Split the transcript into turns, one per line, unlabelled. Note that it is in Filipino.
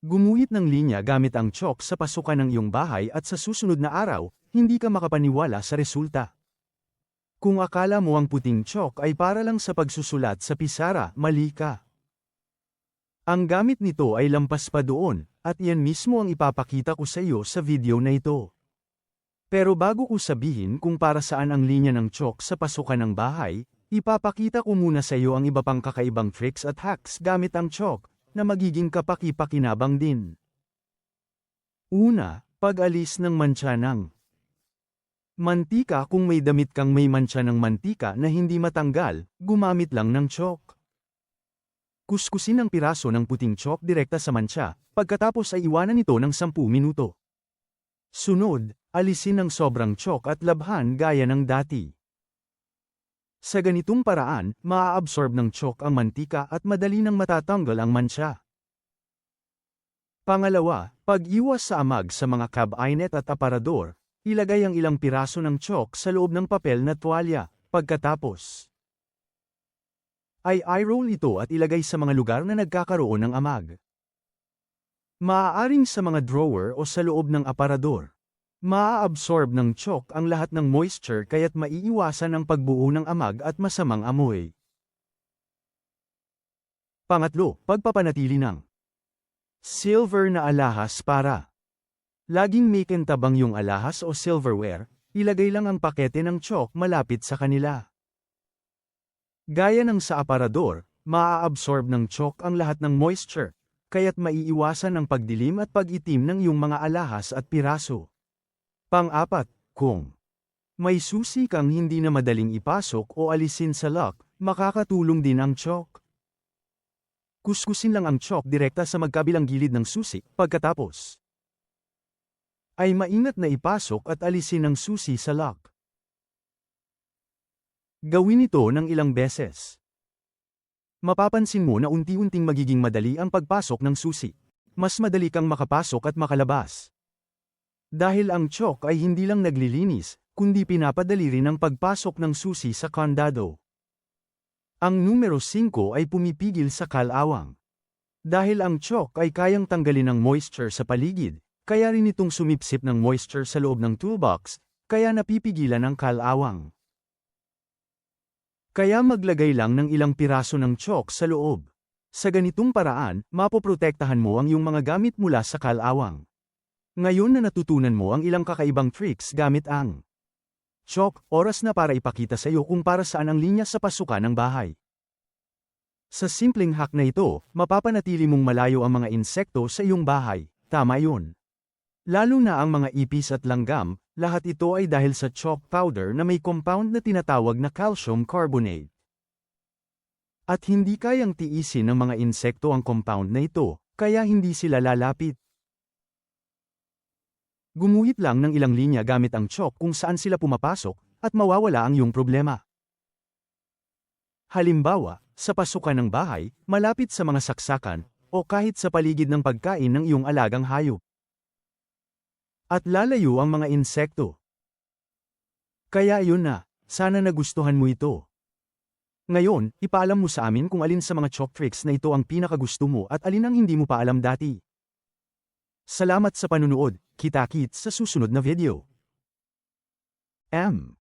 Gumuhit ng linya gamit ang chalk sa pasukan ng iyong bahay at sa susunod na araw, hindi ka makapaniwala sa resulta. Kung akala mo ang puting chalk ay para lang sa pagsusulat sa pisara, mali ka. Ang gamit nito ay lampas pa doon, at iyan mismo ang ipapakita ko sa iyo sa video na ito. Pero bago ko sabihin kung para saan ang linya ng chalk sa pasukan ng bahay, ipapakita ko muna sa iyo ang iba pang kakaibang tricks at hacks gamit ang chalk, na magiging kapaki-pakinabang din. Una, pag-alis ng mantsa ng mantika kung may damit kang may mantsa ng mantika na hindi matanggal, gumamit lang ng chalk. Kuskusin ang piraso ng puting chalk direkta sa mantsa, pagkatapos ay iwanan ito ng 10 minuto. Sunod, alisin ang sobrang chalk at labhan gaya ng dati. Sa ganitong paraan, maa-absorb ng chalk ang mantika at madali nang matatanggal ang mantsa. Pangalawa, pag-iwas sa amag sa mga cabinet at aparador, ilagay ang ilang piraso ng chalk sa loob ng papel na tuwalya, pagkatapos. Ay i-roll ito at ilagay sa mga lugar na nagkakaroon ng amag. Maaaring sa mga drawer o sa loob ng aparador. Maa-absorb ng chalk ang lahat ng moisture kaya't maiiwasan ang pagbuo ng amag at masamang amoy. Pangatlo, pagpapanatili ng silver na alahas para. Laging may kentabang yung alahas o silverware, ilagay lang ang pakete ng chalk malapit sa kanila. Gaya ng sa aparador, maa-absorb ng chalk ang lahat ng moisture, kaya't maiiwasan ang pagdilim at pag-itim ng iyong mga alahas at piraso. Pang-apat, kung may susi kang hindi na madaling ipasok o alisin sa lock, makakatulong din ang chalk. Kuskusin lang ang chalk direkta sa magkabilang gilid ng susi, pagkatapos ay maingat na ipasok at alisin ang susi sa lock. Gawin ito ng ilang beses. Mapapansin mo na unti-unting magiging madali ang pagpasok ng susi. Mas madali kang makapasok at makalabas. Dahil ang chalk ay hindi lang naglilinis, kundi pinapadali rin ang pagpasok ng susi sa kandado. Ang numero 5 ay pumipigil sa kalawang. Dahil ang chalk ay kayang tanggalin ang moisture sa paligid, kaya rin itong sumipsip ng moisture sa loob ng toolbox, kaya napipigilan ang kalawang. Kaya maglagay lang ng ilang piraso ng chalk sa loob. Sa ganitong paraan, mapoprotektahan mo ang iyong mga gamit mula sa kalawang. Ngayon na natutunan mo ang ilang kakaibang tricks gamit ang chalk, oras na para ipakita sa iyo kung para saan ang linya sa pasukan ng bahay. Sa simpleng hack na ito, mapapanatili mong malayo ang mga insekto sa iyong bahay, tama yun. Lalo na ang mga ipis at langgam, lahat ito ay dahil sa chalk powder na may compound na tinatawag na calcium carbonate. At hindi kayang tiisin ng mga insekto ang compound na ito, kaya hindi sila lalapit. Gumuhit lang ng ilang linya gamit ang chalk kung saan sila pumapasok, at mawawala ang iyong problema. Halimbawa, sa pasukan ng bahay, malapit sa mga saksakan, o kahit sa paligid ng pagkain ng iyong alagang hayop. At lalayo ang mga insekto. Kaya yun na, sana nagustuhan mo ito. Ngayon, ipaalam mo sa amin kung alin sa mga chalk tricks na ito ang pinakagusto mo at alin ang hindi mo pa alam dati. Salamat sa panunood, kita-kits sa susunod na video. M.